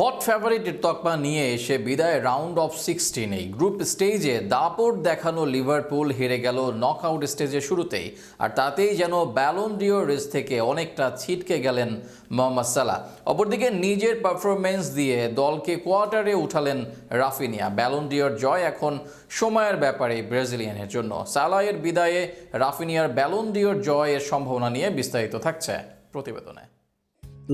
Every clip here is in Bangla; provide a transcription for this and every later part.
হট ফেভারিটের তকমা নিয়ে এসে বিদায় রাউন্ড অফ সিক্সটিন এই গ্রুপ স্টেজে দাপট দেখানো লিভারপুল হেরে গেল নকআউট স্টেজে শুরুতেই। আর তাতেই যেন ব্যালন ডিও রেস থেকে অনেকটা ছিটকে গেলেন মোহাম্মদ সালাহ। অপরদিকে নিজের পারফরমেন্স দিয়ে দলকে কোয়ার্টারে উঠালেন রাফিনিয়া। ব্যালন ডিওর জয় এখন সময়ের ব্যাপারে ব্রাজিলিয়ানের জন্য। সালাহের বিদায়ে রাফিনিয়ার ব্যালন ডিওর জয়ের সম্ভাবনা নিয়ে বিস্তারিত থাকছে প্রতিবেদনে।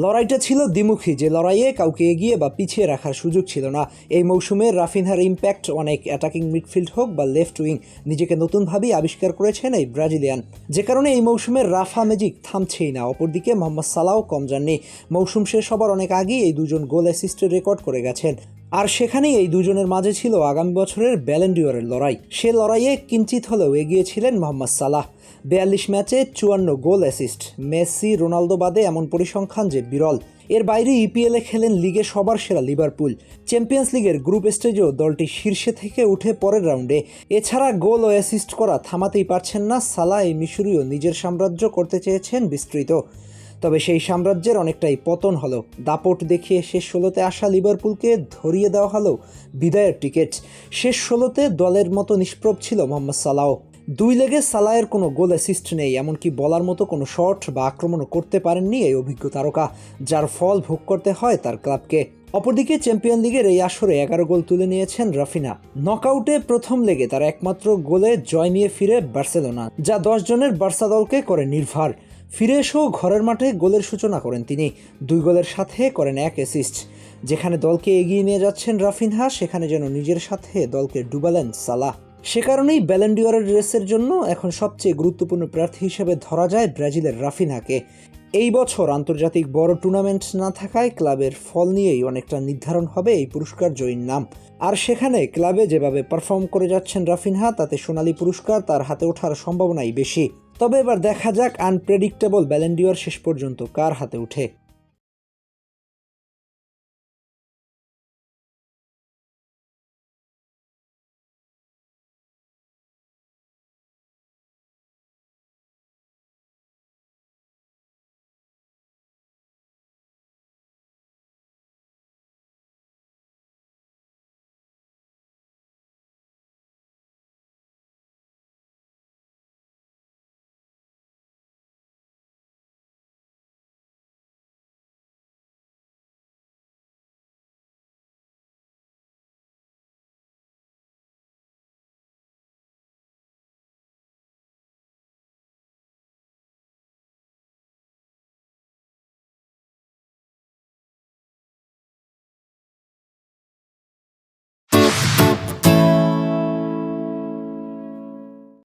লড়াইটা ছিল দ্বিমুখী, যে লড়াইয়ে কাউকে এগিয়ে বা পিছিয়ে রাখার সুযোগ ছিল না। এই মৌসুমে রাফিনহার ইম্প্যাক্ট অনেক অ্যাটাকিং মিডফিল্ড হোক বা লেফট উইং নিজেকে নতুনভাবেই আবিষ্কার করেছেন এই ব্রাজিলিয়ান। যে কারণে এই মৌসুমে রাফা ম্যাজিক থামছেই না, অপরদিকে মোহাম্মদ সালাও কম যাননি। মৌসুম শেষ হবার অনেক আগেই এই দুজন গোল অ্যাসিস্টের রেকর্ড করে গেছেন। আর সেখানেই এই দুজনের মাঝে ছিল আগামী বছরের ব্যালেন্ডিওরের লড়াই। সে লড়াইয়ে কিঞ্চিত হলেও এগিয়েছিলেন মোহাম্মদ সালাহ। বিয়াল্লিশ ম্যাচে চুয়ান্ন গোল অ্যাসিস্ট মেসি, রোনালদো বাদে এমন পরিসংখ্যান যে বিরল। এর বাইরে ইপিএলে খেলেন লিগে সবার সেরা লিভারপুল চ্যাম্পিয়ন্স লিগের গ্রুপ স্টেজেও দলটি শীর্ষে থেকে উঠে পরের রাউন্ডে এছাড়া গোল ও অ্যাসিস্ট করা থামাতেই পারছেন না সালা এই মিশরীয় নিজের সাম্রাজ্য করতে চেয়েছেন বিস্তৃত। তবে সেই সাম্রাজ্যের অনেকটাই পতন হলো। দাপট দেখিয়ে শেষ ষোলোতে আসা লিভারপুলকে ধরিয়ে দেওয়া হলো বিদায়ের টিকিট। শেষ ষোলোতে দলের মতো নিষ্প্রভ ছিল মোহাম্মদ সালাও দুই লেগে সালায়ের কোনো গোল অ্যাসিস্ট নেই, এমনকি বলার মতো কোনো শট বা আক্রমণও করতে পারেননি এই অভিজ্ঞ তারকা, যার ফল ভোগ করতে হয় তার ক্লাবকে। অপরদিকে চ্যাম্পিয়ন লিগের এই আসরে এগারো গোল তুলে নিয়েছেন রাফিনা। নকআউটে প্রথম লেগে তার একমাত্র গোলে জয় নিয়ে ফিরে বার্সেলোনা, যা দশ জনের বার্সা দলকে করে নির্ভার। ফিরে এসেও ঘরের মাঠে গোলের সূচনা করেন তিনি। দুই গোলের সাথে করেন এক অ্যাসিস্ট যেখানে দলকে এগিয়ে নিয়ে যাচ্ছেন রাফিনহা, সেখানে যেন নিজের সাথে দলকে ডুবালেন সালাহ। সে কারণেই ব্যালেন্ডিওরের রেসের জন্য এখন সবচেয়ে গুরুত্বপূর্ণ প্রার্থী হিসেবে ধরা যায় ব্রাজিলের রাফিনহাকে। এই বছর আন্তর্জাতিক বড় টুর্নামেন্ট না থাকায় ক্লাবের ফল নিয়েই অনেকটা নির্ধারণ হবে এই পুরস্কার জয়ীর নাম। আর সেখানে ক্লাবে যেভাবে পারফর্ম করে যাচ্ছেন রাফিনহা, তাতে সোনালী পুরস্কার তার হাতে ওঠার সম্ভাবনাই বেশি। তবে এবার দেখা যাক আনপ্রেডিক্টেবল ব্যালেন্ডিওর শেষ পর্যন্ত কার হাতে উঠে